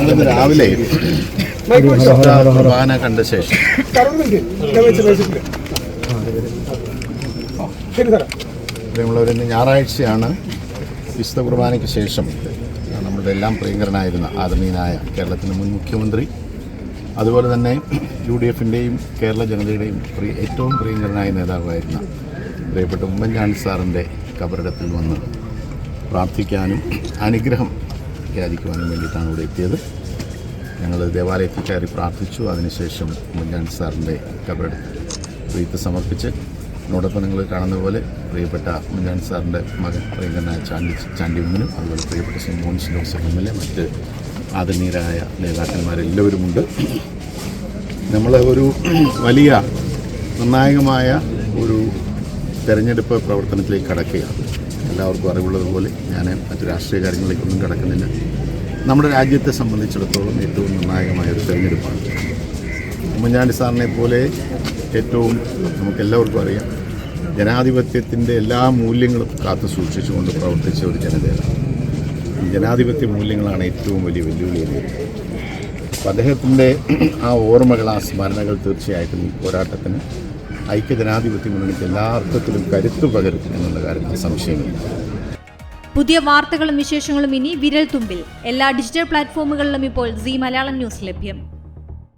ഞങ്ങളിന്ന് രാവിലെ കുർബാന കണ്ട ശേഷം. പ്രിയമുള്ളവരിന്ന് ഞായറാഴ്ചയാണ് വിശുദ്ധ കുർബാനയ്ക്ക് ശേഷം നമ്മുടെ എല്ലാം പ്രിയങ്കരനായിരുന്ന ആദമീനായ കേരളത്തിന്റെ മുൻ മുഖ്യമന്ത്രി അതുപോലെ തന്നെ യു ഡി എഫിന്റെയും കേരള ജനതയുടെയും പ്രിയ ഏറ്റവും പ്രിയങ്കരനായ നേതാവായിരുന്ന പ്രിയപ്പെട്ട ഉമ്മൻചാണ്ടി സാറിന്റെ കബറിടത്തിൽ വന്ന് പ്രാർത്ഥിക്കാനും അനുഗ്രഹം യാചിക്കുവാനും വേണ്ടിയിട്ടാണ് ഇവിടെ എത്തിയത്. ഞങ്ങൾ ദേവാലയത്തിൽ കയറി പ്രാർത്ഥിച്ചു. അതിനുശേഷം ഉമ്മൻചാണ്ടി സാറിന്റെ കബറെടുത്ത് പ്രീത്ത് സമർപ്പിച്ച് എന്നോടൊപ്പം നിങ്ങൾ കാണുന്ന പോലെ പ്രിയപ്പെട്ട ഉമ്മൻചാണ്ടി സാറിന്റെ മകൻ പ്രിയങ്കരനായ ചാണ്ടി ചാണ്ടി ഉമ്മനും അതുപോലെ പ്രിയപ്പെട്ട Shri Mons Joseph M L A മറ്റ് ആദരണീയരായ നേതാക്കന്മാരെല്ലാവരുമുണ്ട് നമ്മൾ ഒരു വലിയ നിർണായകമായ ഒരു തെരഞ്ഞെടുപ്പ് പ്രവർത്തനത്തിലേക്ക് കടക്കുകയാണ്. എല്ലാവർക്കും അറിവുള്ളതുപോലെ ഞാൻ മറ്റു രാഷ്ട്രീയ കാര്യങ്ങളിലേക്കൊന്നും കിടക്കുന്നില്ല. നമ്മുടെ രാജ്യത്തെ സംബന്ധിച്ചിടത്തോളം ഏറ്റവും നിർണായകമായ ഒരു തെരഞ്ഞെടുപ്പാണ്. ഉമ്മൻചാണ്ടി സാറിനെ പോലെ ഏറ്റവും നമുക്കെല്ലാവർക്കും അറിയാം ജനാധിപത്യത്തിന്റെ എല്ലാ മൂല്യങ്ങളും കാത്തു സൂക്ഷിച്ചുകൊണ്ട് പ്രവർത്തിച്ച ഒരു ജനതയാണ്. ഈ ജനാധിപത്യ മൂല്യങ്ങളാണ് ഏറ്റവും വലിയ വെല്ലുവിളി അപ്പം അദ്ദേഹത്തിന്റെ ആ ഓർമ്മകൾ ആ സ്മരണകൾ തീർച്ചയായിട്ടും പോരാട്ടത്തിന് ഐക്യജനാധിപത്യ മുന്നണിക്ക് എല്ലാ അർത്ഥത്തിലും കരുത്തു പകരും എന്നുള്ള കാര്യത്തിൽ സംശയമില്ല. പുതിയ വാർത്തകളും വിശേഷങ്ങളും ഇനി വിരൽ തുമ്പിൽ എല്ലാ ഡിജിറ്റൽ പ്ലാറ്റ്ഫോമുകളിലും ഇപ്പോൾ സി മലയാളം ന്യൂസ് ലഭ്യം.